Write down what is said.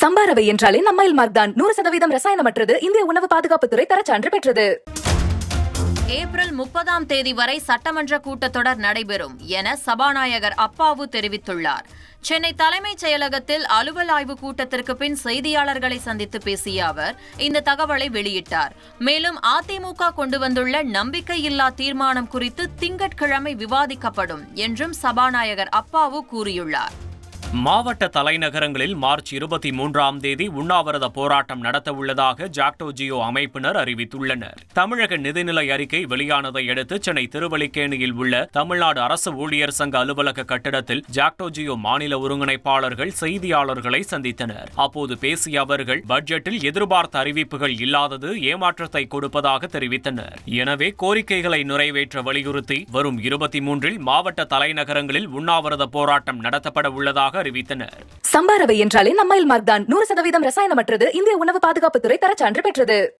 சம்பாரவை என்றாலே நம்மைல் மார்க் தான். நூறு சதவீதம் ரசாயனமற்றது. இந்திய உணவு பாதுகாப்புத்துறை தரச்சான்று பெற்றது. ஏப்ரல் முப்பதாம் தேதி வரை சட்டமன்ற கூட்டத்தொடர் நடைபெறும் என சபாநாயகர் அப்பாவு தெரிவித்துள்ளார். சென்னை தலைமைச் செயலகத்தில் அலுவல் ஆய்வு கூட்டத்திற்கு பின் செய்தியாளர்களை சந்தித்து பேசிய அவர் இந்த தகவலை வெளியிட்டார். மேலும் அதிமுக கொண்டு வந்துள்ள நம்பிக்கையில்லா தீர்மானம் குறித்து திங்கட்கிழமை விவாதிக்கப்படும் என்றும் சபாநாயகர் அப்பாவு கூறியுள்ளார். மாவட்ட தலைநகரங்களில் மார்ச் இருபத்தி மூன்றாம் தேதி உண்ணாவிரத போராட்டம் நடத்தவுள்ளதாக ஜாக்டோஜியோ ஜாக்டோ ஜியோ அமைப்பினர் அறிவித்துள்ளனர். தமிழக நிதிநிலை அறிக்கை வெளியானதை அடுத்து சென்னை திருவல்லிக்கேணியில் உள்ள தமிழ்நாடு அரசு ஊழியர் சங்க அலுவலக கட்டிடத்தில் ஜாக்டோ ஜியோ மாநில ஒருங்கிணைப்பாளர்கள் செய்தியாளர்களை சந்தித்தனர். அப்போது பேசிய அவர்கள் பட்ஜெட்டில் எதிர்பார்த்த அறிவிப்புகள் இல்லாதது ஏமாற்றத்தை கொடுப்பதாக தெரிவித்தனர். எனவே கோரிக்கைகளை நிறைவேற்ற வலியுறுத்தி வரும் இருபத்தி மூன்றில் மாவட்ட தலைநகரங்களில் உண்ணாவிரத போராட்டம் நடத்தப்பட உள்ளதாக அறிவித்தனர். சம்பாரவை என்றாலே நம்மையில் மார்க் தான் நூறு சதவீதம் ரசாயனமற்றது. இந்திய உணவு பாதுகாப்புத்துறை தரச்சான்று பெற்றது.